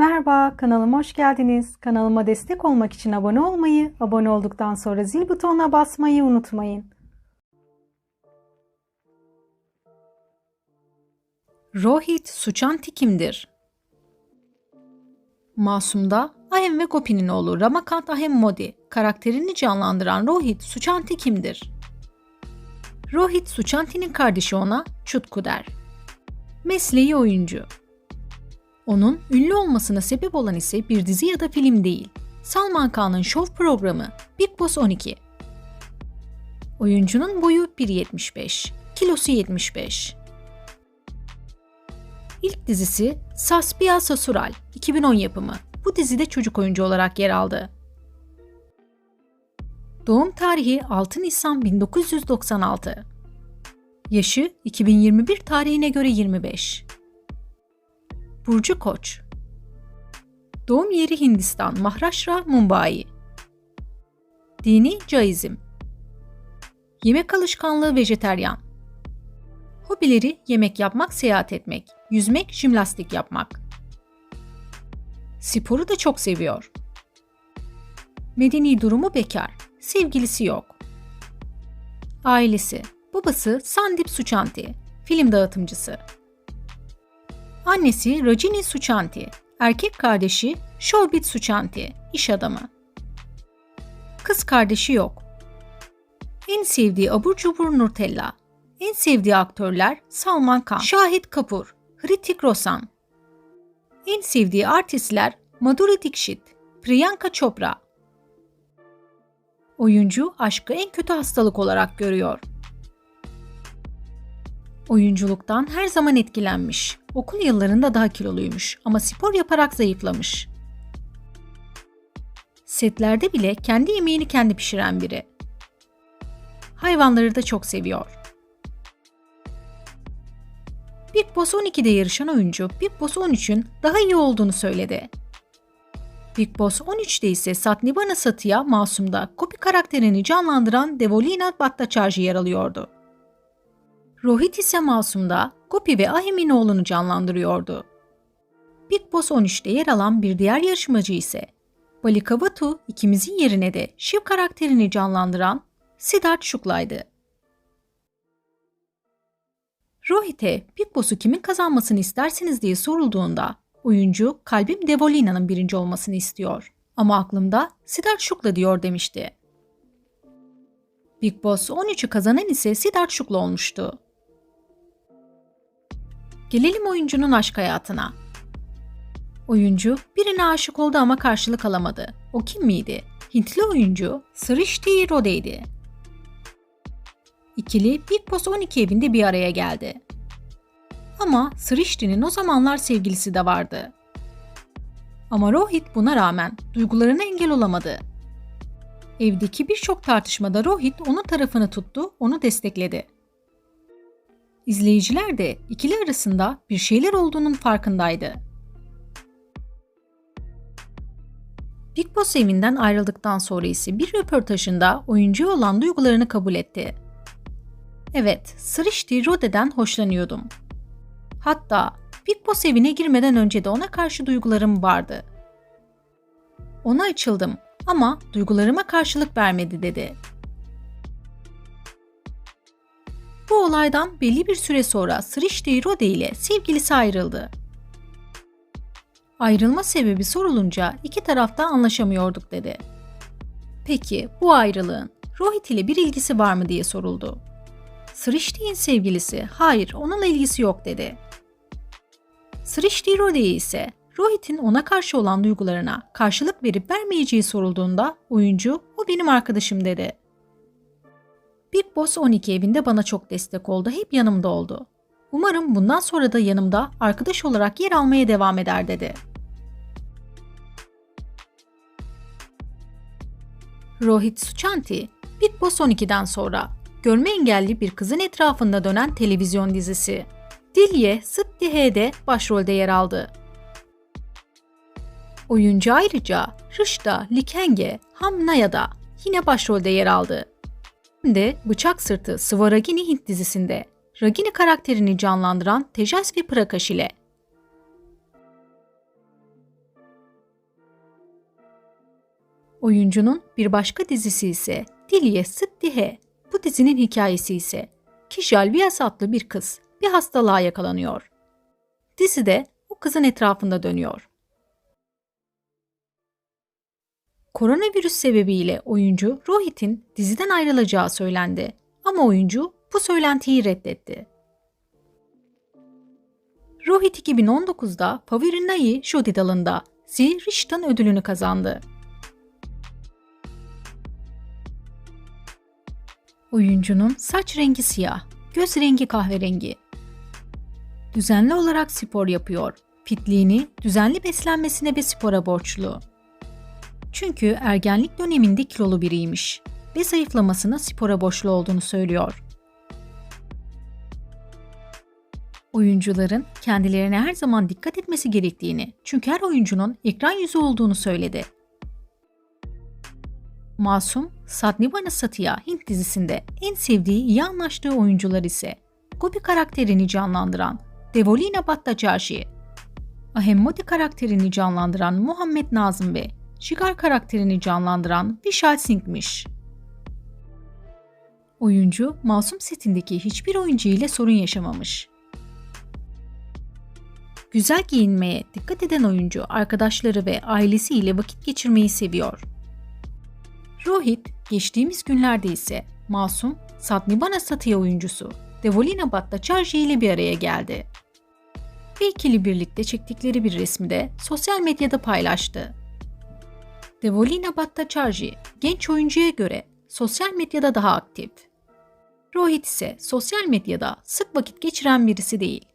Merhaba, kanalıma hoş geldiniz. Kanalıma destek olmak için abone olmayı, abone olduktan sonra zil butonuna basmayı unutmayın. Rohit Suçanti kimdir? Masum'da Ahem ve Gopi'nin oğlu Ramakant Ahem Modi karakterini canlandıran Rohit Suçanti kimdir? Rohit Suçanti'nin kardeşi ona Çutku der. Mesleği oyuncu. Onun ünlü olmasına sebep olan ise bir dizi ya da film değil. Salman Khan'ın şov programı Big Boss 12. Oyuncunun boyu 1.75, kilosu 75. İlk dizisi Saspiya Sasural 2010 yapımı. Bu dizide çocuk oyuncu olarak yer aldı. Doğum tarihi 6 Nisan 1996. Yaşı 2021 tarihine göre 25. Burcu Koç. Doğum yeri Hindistan, Maharashtra, Mumbai. Dini Caizm. Yemek alışkanlığı vejeteryan. Hobileri yemek yapmak, seyahat etmek, yüzmek, jimnastik yapmak. Sporu da çok seviyor. Medeni durumu bekar, sevgilisi yok. Ailesi, babası Sandip Suçanti, film dağıtımcısı. Annesi Rajini Suçanti, erkek kardeşi Shobit Suçanti, iş adamı. Kız kardeşi yok. En sevdiği abur cubur Nutella. En sevdiği aktörler Salman Khan, Şahit Kapur, Hrithik Roshan. En sevdiği artistler Madhuri Dixit, Priyanka Chopra. Oyuncu aşkı en kötü hastalık olarak görüyor. Oyunculuktan her zaman etkilenmiş. Okul yıllarında daha kiloluymuş ama spor yaparak zayıflamış. Setlerde bile kendi yemeğini kendi pişiren biri. Hayvanları da çok seviyor. Big Boss 12'de yarışan oyuncu Big Boss 13'ün daha iyi olduğunu söyledi. Big Boss 13'te ise Satnibana Satıya Masum'da Kopi karakterini canlandıran Devolina Bhattacharjee yer alıyordu. Rohit ise Masum'da Gopi ve Ahim'in oğlunu canlandırıyordu. Big Boss 13'te yer alan bir diğer yarışmacı ise Balikavatu ikimizin yerine de Shiv karakterini canlandıran Siddharth Shukla'ydı. Rohit'e Big Boss'u kimin kazanmasını istersiniz diye sorulduğunda oyuncu kalbim Devolina'nın birinci olmasını istiyor ama aklımda Siddharth Shukla diyor demişti. Big Boss 13'ü kazanan ise Siddharth Shukla olmuştu. Gelelim oyuncunun aşk hayatına. Oyuncu birine aşık oldu ama karşılık alamadı. O kim miydi? Hintli oyuncu Srishti Rode'ydi. İkili Big Boss 12 evinde bir araya geldi. Ama Srishti'nin o zamanlar sevgilisi de vardı. Ama Rohit buna rağmen duygularına engel olamadı. Evdeki birçok tartışmada Rohit onun tarafını tuttu, onu destekledi. İzleyiciler de ikili arasında bir şeyler olduğunun farkındaydı. Big Boss evinden ayrıldıktan sonra ise bir röportajında oyuncuya olan duygularını kabul etti. Evet, Srishti Rode'den hoşlanıyordum. Hatta Big Boss evine girmeden önce de ona karşı duygularım vardı. Ona açıldım ama duygularıma karşılık vermedi dedi. Bu olaydan belli bir süre sonra Srishti Rode ile sevgilisi ayrıldı. Ayrılma sebebi sorulunca iki tarafta anlaşamıyorduk dedi. Peki bu ayrılığın Rohit ile bir ilgisi var mı diye soruldu. Srishti'nin sevgilisi hayır onunla ilgisi yok dedi. Srishti Rode'ye ise Rohit'in ona karşı olan duygularına karşılık verip vermeyeceği sorulduğunda oyuncu o benim arkadaşım dedi. Big Boss 12 evinde bana çok destek oldu, hep yanımda oldu. Umarım bundan sonra da yanımda arkadaş olarak yer almaya devam eder dedi. Rohit Suçanti, Big Boss 12'den sonra görme engelli bir kızın etrafında dönen televizyon dizisi. Dilye Sıtti H'de başrolde yer aldı. Oyuncu ayrıca Rışta Likenge Hamnaya'da yine başrolde yer aldı de Bıçak Sırtı Svaragini Hint dizisinde Ragini karakterini canlandıran Tejasvi Prakash ile. Oyuncunun bir başka dizisi ise Dilye Sıddihe. Bu dizinin hikayesi ise Kişal Vyas adlı bir kız bir hastalığa yakalanıyor. Dizi de o kızın etrafında dönüyor. Koronavirüs sebebiyle oyuncu Rohit'in diziden ayrılacağı söylendi ama oyuncu bu söylentiyi reddetti. Rohit 2019'da Pavirinai Jodi dalında Zee Rishton ödülünü kazandı. Oyuncunun saç rengi siyah, göz rengi kahverengi. Düzenli olarak spor yapıyor. Pitliğini düzenli beslenmesine ve spora borçlu. Çünkü ergenlik döneminde kilolu biriymiş ve zayıflamasına spora borçlu olduğunu söylüyor. Oyuncuların kendilerine her zaman dikkat etmesi gerektiğini, çünkü her oyuncunun ekran yüzü olduğunu söyledi. Masum, Sadnivana Satya Hint dizisinde en sevdiği, iyi anlaştığı oyuncular ise Gopi karakterini canlandıran Devolina Bhattacharjee, Ahemmodi karakterini canlandıran Muhammed Nazım ve Shigar karakterini canlandıran Vishal Singh'miş. Oyuncu, Masum setindeki hiçbir oyuncu ile sorun yaşamamış. Güzel giyinmeye dikkat eden oyuncu arkadaşları ve ailesiyle vakit geçirmeyi seviyor. Rohit geçtiğimiz günlerde ise Masum Sadnibana Satya oyuncusu Devolina Bhattacharjee ile bir araya geldi. Bir ikili birlikte çektikleri bir resmi de sosyal medyada paylaştı. Devolina Bhattacharjee genç oyuncuya göre sosyal medyada daha aktif. Rohit ise sosyal medyada sık vakit geçiren birisi değil.